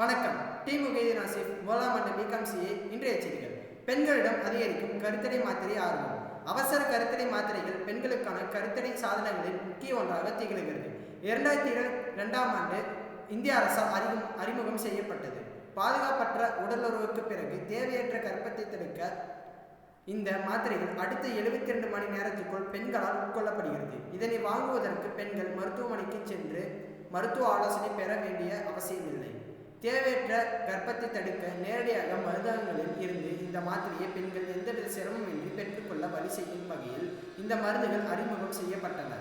வணக்கம். டி முகேதீன் ஆசிப் முதலாம் ஆண்டு பிகாம் சிஏ இன்றைய செய்திகள். பெண்களிடம் அதிகரிக்கும் கருத்தடை மாத்திரை ஆர்வம். அவசர கருத்தடை மாத்திரைகள் பெண்களுக்கான கருத்தடை சாதனங்களில் முக்கிய ஒன்றாக திகழ்கிறது. இரண்டாயிரத்தி இருபத்தி ரெண்டாம் ஆண்டு இந்திய அரசால் அறிமுகம் அறிமுகம் செய்யப்பட்டது. பாதுகாப்பற்ற உடலுறவுக்கு பிறகு தேவையற்ற கர்ப்பத்தை தடுக்க இந்த மாத்திரைகள் அடுத்த எழுபத்தி ரெண்டு மணி நேரத்துக்குள் பெண்களால் உட்கொள்ளப்படுகிறது. இதனை வாங்குவதற்கு பெண்கள் மருத்துவமனைக்கு சென்று மருத்துவ ஆலோசனை பெற வேண்டிய அவசியமில்லை. தேவையற்ற கர்ப்பத்தை தடுக்க நேரடியாக மருந்தகங்களில் இருந்து இந்த மாத்திரையை பெண்கள் எந்தவித சிரமமின்றி பெற்றுக்கொள்ள வழி செய்யும் வகையில் இந்த மருந்துகள் அறிமுகம் செய்யப்பட்டன.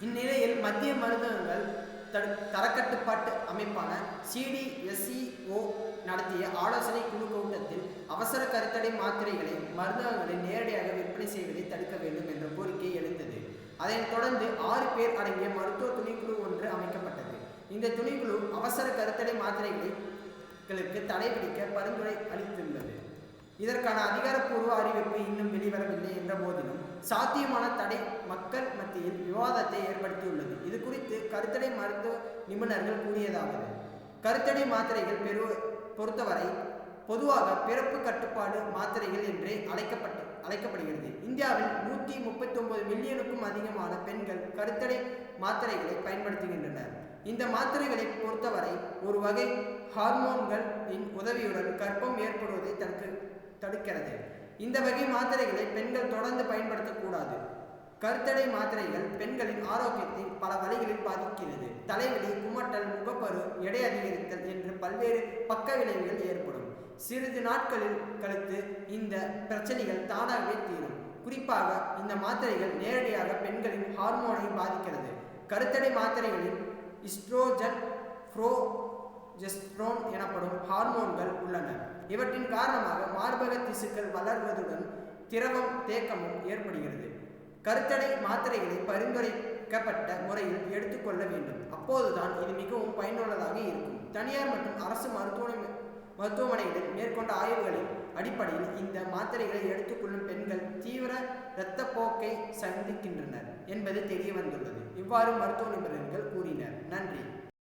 இந்நிலையில் மத்திய மருந்தகங்கள் தடு தரக்கட்டுப்பாட்டு அமைப்பான சிடிஎஸ்இஓ நடத்திய ஆலோசனை குழு கூட்டத்தில் அவசர கருத்தடை மாத்திரைகளை மருந்தகங்களில் நேரடியாக விற்பனை செய்வதை தடுக்க வேண்டும் என்ற கோரிக்கை எழுந்தது அதைத் தொடர்ந்து ஆறு பேர் அடங்கிய மருத்துவ துணைக்குழு இந்த துணைக்குழு அவசர கருத்தடை மாத்திரைகளுக்கு தடைபிடிக்க பரிந்துரை அளித்துள்ளது. இதற்கான அதிகாரப்பூர்வ அறிவிப்பு இன்னும் வெளிவரவில்லை என்ற போதிலும் சாத்தியமான தடை மக்கள் மத்தியில் விவாதத்தை ஏற்படுத்தியுள்ளது. இது குறித்து கருத்தடை மருத்துவ நிபுணர்கள் கூறியதாவது கருத்தடை மாத்திரைகள் பெரு பொறுத்தவரை பொதுவாக பிறப்பு கட்டுப்பாடு மாத்திரைகள் என்றே அழைக்கப்பட்டு அழைக்கப்படுகிறது. இந்தியாவில் நூற்றி முப்பத்தி ஒன்பது மில்லியனுக்கும் அதிகமான பெண்கள் கருத்தடை மாத்திரைகளை பயன்படுத்துகின்றனர். இந்த மாத்திரைகளை பொறுத்தவரை ஒரு வகை ஹார்மோன்களின் உதவியுடன் கர்ப்பம் ஏற்படுவதை தடுக்க தடுக்கிறது. இந்த வகை மாத்திரைகளை பெண்கள் தொடர்ந்து பயன்படுத்தக்கூடாது. கருத்தடை மாத்திரைகள் பெண்களின் ஆரோக்கியத்தை பல வழிகளில் பாதிக்கிறது. தலைவலி குமட்டல் முகப்பரு எடை அதிகரித்தல் என்று பல்வேறு பக்க விளைவுகள் ஏற்படும். சிறிது நாட்களில் கழித்து இந்த பிரச்சனைகள் தானாகவே தீரும். குறிப்பாக இந்த மாத்திரைகள் நேரடியாக பெண்களின் ஹார்மோனை பாதிக்கிறது. கருத்தடை மாத்திரைகளில் இஸ்ட்ரோஜன் ஃப்ரோஜெஸ்ட்ரோன் எனப்படும் ஹார்மோன்கள் உள்ளன. இவற்றின் காரணமாக மார்பக திசுக்கள் வளர்வதுடன் திரவம் தேக்கமும் ஏற்படுகிறது. கருத்தடை மாத்திரைகளை பரிந்துரைக்கப்பட்ட முறையில் எடுத்துக்கொள்ள வேண்டும். அப்போதுதான் இது மிகவும் பயனுள்ளதாக இருக்கும். தனியார் மற்றும் அரசு மருத்துவமனை மருத்துவமனைகளில் மேற்கொண்ட ஆய்வுகளின் அடிப்படையில் இந்த மாத்திரைகளை எடுத்துக்கொள்ளும் பெண்கள் தீவிர இரத்தப்போக்கை சந்திக்கின்றனர் என்பது தெரிய வந்துள்ளது இவ்வாறு மருத்துவ நிபுணர்கள் கூறினர். நன்றி.